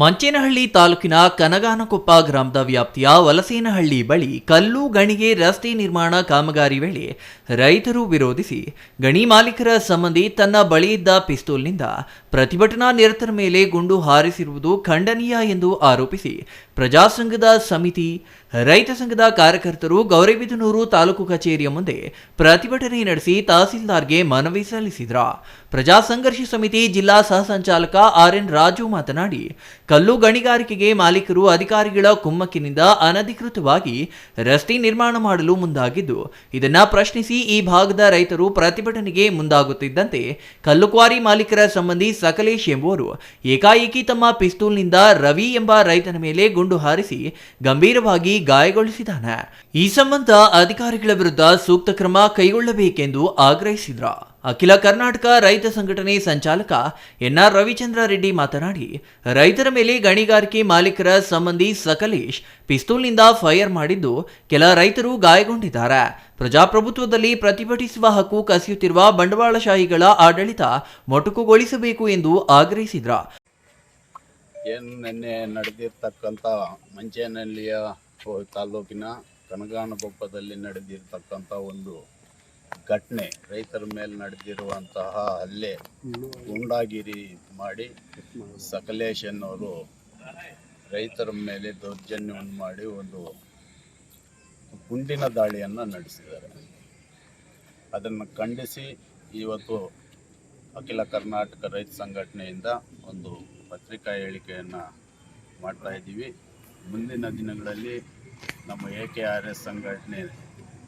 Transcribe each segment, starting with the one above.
ಮಂಚೇನಹಳ್ಳಿ ತಾಲೂಕಿನ ಕನಗಾನಕೊಪ್ಪ ಗ್ರಾಮದ ವ್ಯಾಪ್ತಿಯ ವಲಸೇನಹಳ್ಳಿ ಬಳಿ ಕಲ್ಲು ಗಣಿಗೆ ರಸ್ತೆ ನಿರ್ಮಾಣ ಕಾಮಗಾರಿ ವೇಳೆ ರೈತರು ವಿರೋಧಿಸಿ ಗಣಿ ಮಾಲೀಕರ ಸಂಬಂಧಿ ತನ್ನ ಬಳಿಯಿದ್ದ ಪಿಸ್ತೂಲ್ನಿಂದ ಪ್ರತಿಭಟನಾ ನಿರತರ ಮೇಲೆ ಗುಂಡು ಹಾರಿಸಿರುವುದು ಖಂಡನೀಯ ಎಂದು ಆರೋಪಿಸಿ ಪ್ರಜಾಸಂಘದ ಸಮಿತಿ, ರೈತ ಸಂಘದ ಕಾರ್ಯಕರ್ತರು ಗೌರಿಬಿದನೂರು ತಾಲೂಕು ಕಚೇರಿಯ ಮುಂದೆ ಪ್ರತಿಭಟನೆ ನಡೆಸಿ ತಹಸೀಲ್ದಾರ್ಗೆ ಮನವಿ ಸಲ್ಲಿಸಿದ್ರ. ಪ್ರಜಾ ಸಂಘರ್ಷ ಸಮಿತಿ ಜಿಲ್ಲಾ ಸಹ ಸಂಚಾಲಕ ಆರ್ ಎನ್ ರಾಜು ಮಾತನಾಡಿ ಕಲ್ಲು ಗಣಿಗಾರಿಕೆಗೆ ಮಾಲೀಕರು ಅಧಿಕಾರಿಗಳ ಕುಮ್ಮಕ್ಕಿನಿಂದ ಅನಧಿಕೃತವಾಗಿ ರಸ್ತೆ ನಿರ್ಮಾಣ ಮಾಡಲು ಮುಂದಾಗಿದ್ದು, ಇದನ್ನ ಪ್ರಶ್ನಿಸಿ ಈ ಭಾಗದ ರೈತರು ಪ್ರತಿಭಟನೆಗೆ ಮುಂದಾಗುತ್ತಿದ್ದಂತೆ ಕಲ್ಲು ಕ್ವಾರಿ ಮಾಲೀಕರ ಸಂಬಂಧಿ ಸಕಲೇಶ್ ಎಂಬುವರು ಏಕಾಏಕಿ ತಮ್ಮ ಪಿಸ್ತೂಲ್ನಿಂದ ರವಿ ಎಂಬ ರೈತನ ಮೇಲೆ ಗುಂಡು ಹಾರಿಸಿ ಗಂಭೀರವಾಗಿ ಗಾಯಗೊಳಿಸಿದ್ದಾನೆ. ಈ ಸಂಬಂಧ ಅಧಿಕಾರಿಗಳ ವಿರುದ್ಧ ಸೂಕ್ತ ಕ್ರಮ ಕೈಗೊಳ್ಳಬೇಕೆಂದು ಆಗ್ರಹಿಸಿದ್ರ? ಅಖಿಲ ಕರ್ನಾಟಕ ರೈತ ಸಂಘಟನೆ ಸಂಚಾಲಕ ಎನ್ಆರ್ ರವಿಚಂದ್ರ ರೆಡ್ಡಿ ಮಾತನಾಡಿ, ರೈತರ ಮೇಲೆ ಗಣಿಗಾರಿಕೆ ಮಾಲೀಕರ ಸಂಬಂಧಿ ಸಕಲೇಶ್ ಪಿಸ್ತೂಲ್ನಿಂದ ಫೈರ್ ಮಾಡಿದ್ದು ಕೆಲ ರೈತರು ಗಾಯಗೊಂಡಿದ್ದಾರೆ. ಪ್ರಜಾಪ್ರಭುತ್ವದಲ್ಲಿ ಪ್ರತಿಭಟಿಸುವ ಹಕ್ಕು ಕಸಿಯುತ್ತಿರುವ ಬಂಡವಾಳಶಾಹಿಗಳ ಆಡಳಿತ ಮೊಟಕುಗೊಳಿಸಬೇಕು ಎಂದು ಆಗ್ರಹಿಸಿದ್ರು. ಏನು ನಿನ್ನೆ ನಡೆದಿರ್ತಕ್ಕಂಥ ಮಂಚೇನಹಳ್ಳಿಯ ತಾಲೂಕಿನ ಕನಗಾನಕೊಪ್ಪದಲ್ಲಿ ನಡೆದಿರ್ತಕ್ಕಂಥ ಒಂದು ಘಟನೆ, ರೈತರ ಮೇಲೆ ನಡೆದಿರುವಂತಹ ಹಲ್ಲೆ ಗುಂಡಾಗಿರಿ ಮಾಡಿ ಸಕಲೇಶ್ ಅನ್ನೋರು ರೈತರ ಮೇಲೆ ದೌರ್ಜನ್ಯವನ್ನು ಮಾಡಿ ಒಂದು ಗುಂಡಿನ ದಾಳಿಯನ್ನು ನಡೆಸಿದ್ದಾರೆ. ಅದನ್ನು ಖಂಡಿಸಿ ಇವತ್ತು ಅಖಿಲ ಕರ್ನಾಟಕ ರೈತ ಸಂಘಟನೆಯಿಂದ ಒಂದು ಪತ್ರಿಕಾ ಹೇಳಿಕೆಯನ್ನು ಮಾಡ್ತಾ ಇದ್ದೀವಿ. ಮುಂದಿನ ದಿನಗಳಲ್ಲಿ ನಮ್ಮ ಎ ಕೆ ಆರ್ ಎಸ್ ಸಂಘಟನೆ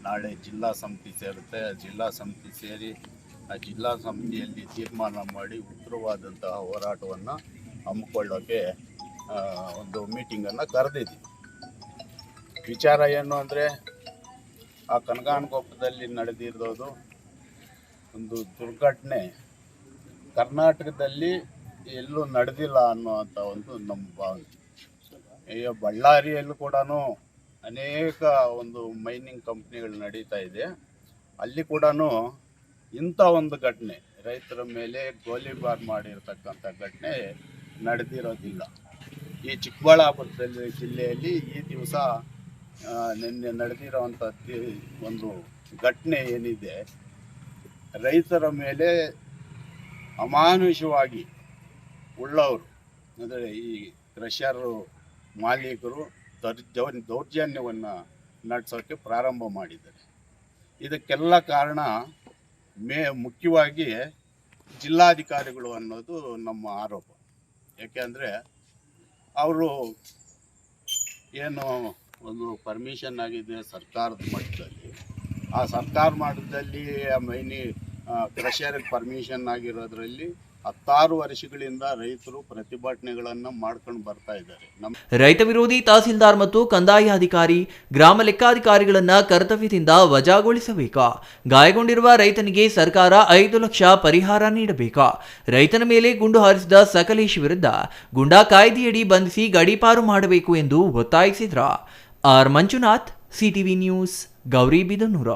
ನಾಳೆ ಜಿಲ್ಲಾ ಸಮಿತಿ ಸೇರುತ್ತೆ. ಆ ಜಿಲ್ಲಾ ಸಮಿತಿ ಸೇರಿ ಆ ಜಿಲ್ಲಾ ಸಮಿತಿಯಲ್ಲಿ ತೀರ್ಮಾನ ಮಾಡಿ ಉತ್ತರವಾದಂತಹ ಹೋರಾಟವನ್ನು ಹಮ್ಮಿಕೊಳ್ಳೋಕ್ಕೆ ಒಂದು ಮೀಟಿಂಗನ್ನು ಕರೆದಿದ್ದೀವಿ. ವಿಚಾರ ಏನು ಅಂದರೆ, ಆ ಕನಗಾನಕೊಪ್ಪದಲ್ಲಿ ನಡೆದಿರೋದು ಒಂದು ದುರ್ಘಟನೆ. ಕರ್ನಾಟಕದಲ್ಲಿ ಎಲ್ಲೂ ನಡೆದಿಲ್ಲ ಅನ್ನುವಂಥ ಒಂದು ನಮ್ಮ ಭಾವನೆ ಅಯ್ಯೋ, ಬಳ್ಳಾರಿಯಲ್ಲೂ ಕೂಡ ಅನೇಕ ಒಂದು ಮೈನಿಂಗ್ ಕಂಪ್ನಿಗಳು ನಡೀತಾ ಇದೆ. ಅಲ್ಲಿ ಕೂಡ ಇಂಥ ಒಂದು ಘಟನೆ, ರೈತರ ಮೇಲೆ ಗೋಲಿಬಾರ್ ಮಾಡಿರ್ತಕ್ಕಂಥ ಘಟನೆ ನಡೆದಿರೋದಿಲ್ಲ. ಈ ಚಿಕ್ಕಬಳ್ಳಾಪುರದಲ್ಲಿ, ಜಿಲ್ಲೆಯಲ್ಲಿ ಈ ದಿವಸ ನಿನ್ನೆ ನಡೆದಿರೋವಂಥ ಒಂದು ಘಟನೆ ಏನಿದೆ, ರೈತರ ಮೇಲೆ ಅಮಾನುಷವಾಗಿ ಉಳ್ಳವರು, ಅಂದರೆ ಈ ಕ್ರಷರು, ಮಾಲೀಕರು ದೌರ್ಜನ್ಯವನ್ನು ನಡೆಸೋಕ್ಕೆ ಪ್ರಾರಂಭ ಮಾಡಿದ್ದಾರೆ. ಇದಕ್ಕೆಲ್ಲ ಕಾರಣ ಮೇ, ಮುಖ್ಯವಾಗಿ ಜಿಲ್ಲಾಧಿಕಾರಿಗಳು ಅನ್ನೋದು ನಮ್ಮ ಆರೋಪ. ಯಾಕೆಂದರೆ ಅವರು ಏನು ಒಂದು ಪರ್ಮಿಷನ್ ಆಗಿದೆ ಸರ್ಕಾರದ ಮಟ್ಟದಲ್ಲಿ ಆ ಸರ್ಕಾರ ಮಟ್ಟದಲ್ಲಿ ಮೈನಿ ಕ್ರಷರ್ ಪರ್ಮಿಷನ್ ಆಗಿರೋದ್ರಲ್ಲಿ ಹತ್ತಾರು ವರ್ಷಗಳಿಂದ ರೈತರು ಪ್ರತಿಭಟನೆಗಳನ್ನು ಮಾಡ್ಕೊಂಡು ಬರ್ತಾ ಇದ್ದಾರೆ. ರೈತ ವಿರೋಧಿ ತಹಸೀಲ್ದಾರ್ ಮತ್ತು ಕಂದಾಯ ಅಧಿಕಾರಿ ಗ್ರಾಮ ಲೆಕ್ಕಾಧಿಕಾರಿಗಳನ್ನ ಕರ್ತವ್ಯದಿಂದ ವಜಾಗೊಳಿಸಬೇಕಾ. ಗಾಯಗೊಂಡಿರುವ ರೈತನಿಗೆ ಸರ್ಕಾರ ಐದು ಲಕ್ಷ ಪರಿಹಾರ ನೀಡಬೇಕಾ. ರೈತನ ಮೇಲೆ ಗುಂಡು ಹಾರಿಸಿದ ಸಕಲೇಶ್ ವಿರುದ್ಧ ಗುಂಡಾ ಕಾಯ್ದೆಯಡಿ ಬಂಧಿಸಿ ಗಡೀಪಾರು ಮಾಡಬೇಕು ಎಂದು ಒತ್ತಾಯಿಸಿದ್ರ. R Manjunath, CTV news Gauribidanur